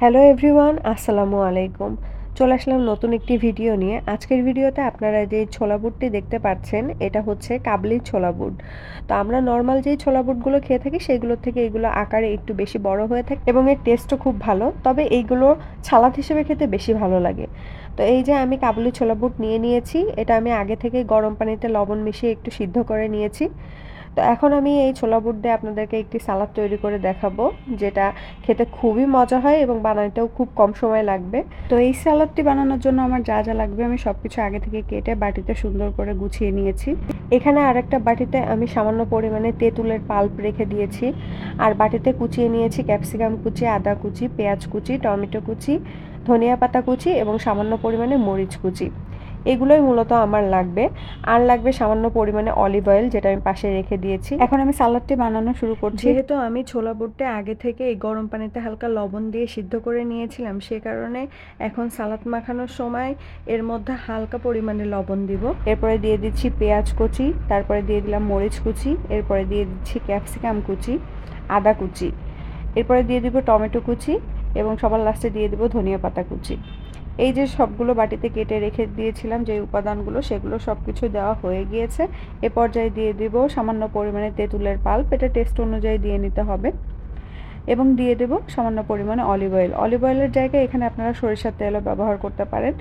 Hello everyone আসসালামু আলাইকুম। চলে আসলাম নতুন একটি ভিডিও নিয়ে। আজকের ভিডিওতে আপনারা যে ছোলা বুটটি দেখতে পাচ্ছেন, এটা হচ্ছে কাবলি ছোলা বুট। তো আমরা নর্মাল যেই ছোলা বুটগুলো খেয়ে থাকি, সেগুলোর থেকে এগুলো আকারে একটু বেশি বড় হয়ে থাকে এবং এর টেস্টও খুব ভালো। তবে এইগুলো ছালাদ হিসেবে খেতে বেশি ভালো লাগে। তো এই যে আমি কাবুলি ছোলা বুট নিয়ে নিয়েছি, এটা আমি আগে থেকে গরম পানিতে লবণ মিশিয়ে একটু সিদ্ধ করে নিয়েছি। তো এখন আমি এই ছোলা বুট দিয়ে আপনাদেরকে একটি সালাদ তৈরি করে দেখাবো, যেটা খেতে খুবই মজা হয় এবং বানাইতেও খুব কম সময় লাগবে। তো এই সালাদটি বানানোর জন্য আমার যা যা লাগবে আমি সব কিছু আগে থেকে কেটে বাটিতে সুন্দর করে গুছিয়ে নিয়েছি। এখানে আরেকটা বাটিতে আমি সামান্য পরিমাণে তেঁতুলের পাল্প রেখে দিয়েছি। আর বাটিতে কুচিয়ে নিয়েছি ক্যাপসিকাম কুচি, আদা কুচি, পেঁয়াজ কুচি, টমেটো কুচি, ধনিয়া পাতা কুচি এবং সামান্য পরিমাণে মরিচ কুচি। এগুলোই মূলত আমার লাগবে। আর লাগবে সামান্য পরিমাণে অলিভ অয়েল যেটা আমি পাশে রেখে দিয়েছি। এখন আমি সালাডটি বানানো শুরু করছি। যেহেতু আমি ছোলা বুটটা আগে থেকে এই গরম পানিতে হালকা লবণ দিয়ে সিদ্ধ করে নিয়েছিলাম সে কারণে এখন সালাদ মাখানোর সময় এর মধ্যে হালকা পরিমাণে লবণ দিব। এরপরে দিয়ে দিচ্ছি পেঁয়াজ কুচি তারপরে দিয়ে দিলাম মরিচ কুচি এরপরে দিয়ে দিচ্ছি ক্যাপসিকাম কুচি আদা কুচি। এরপরে দিয়ে দিব টমেটো কুচি এবং সবার লাস্টে দিয়ে দিব ধনিয়া পাতা কুচি। এই যে সবগুলো বাটিতে কেটে রেখে দিয়েছিলাম যে উপাদানগুলো, সেগুলো সব কিছু দেওয়া হয়ে গিয়েছে। এ পর্যায়ে দিয়ে দিব সামান্য পরিমাণে তেঁতুলের পাল্প, এটা টেস্ট অনুযায়ী দিয়ে নিতে হবে। এবং দিয়ে দেব সামান্য পরিমাণে অলিভ অয়েল। অলিভ অয়েলের জায়গায় এখানে আপনারা সরিষার তেলও ব্যবহার করতে পারেন।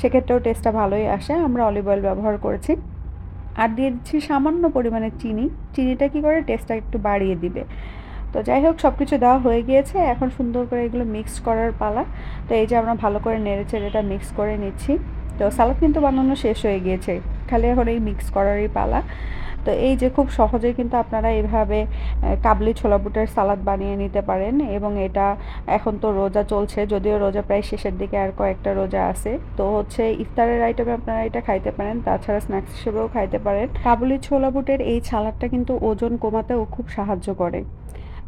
সেক্ষেত্রেও টেস্টটা ভালোই আসে, আমরা অলিভ অয়েল ব্যবহার করেছি। আর দিয়ে দিচ্ছি সামান্য পরিমাণে চিনি। চিনিটা কি করে? টেস্টটা একটু বাড়িয়ে দিবে। তো যাই হোক সব কিছু দেওয়া হয়ে গিয়েছে। এখন সুন্দর করে এগুলো মিক্স করার পালা। তো এই যে আমরা ভালো করে নেড়েচে এটা মিক্স করে নিচ্ছি। তো সালাদ কিন্তু বানানো শেষ হয়ে গিয়েছে। খালি এখন এই মিক্স করারই পালা। তো এই যে খুব সহজেই কিন্তু আপনারা এইভাবে কাবলি ছোলা বুটের সালাদ বানিয়ে নিতে পারেন এবং এটা এখন তো রোজা চলছে, যদিও রোজা প্রায় শেষের দিকে আর কয়েকটা রোজা আছে। তো হচ্ছে ইফতারের আইটেমে আপনারা এটা খাইতে পারেন, তাছাড়া স্ন্যাক্স হিসেবেও খাইতে পারেন। কাবলি ছোলা বুটের এই সালাদটা কিন্তু ওজন কমাতেও খুব সাহায্য করে।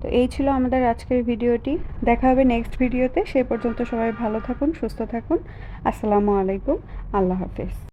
তো এই ছিল আমাদের আজকের ভিডিওটি। দেখা হবে নেক্সট ভিডিওতে সেই পর্যন্ত সবাই ভালো থাকুন, সুস্থ থাকুন। আসসালামু আলাইকুম। আল্লাহ হাফেজ।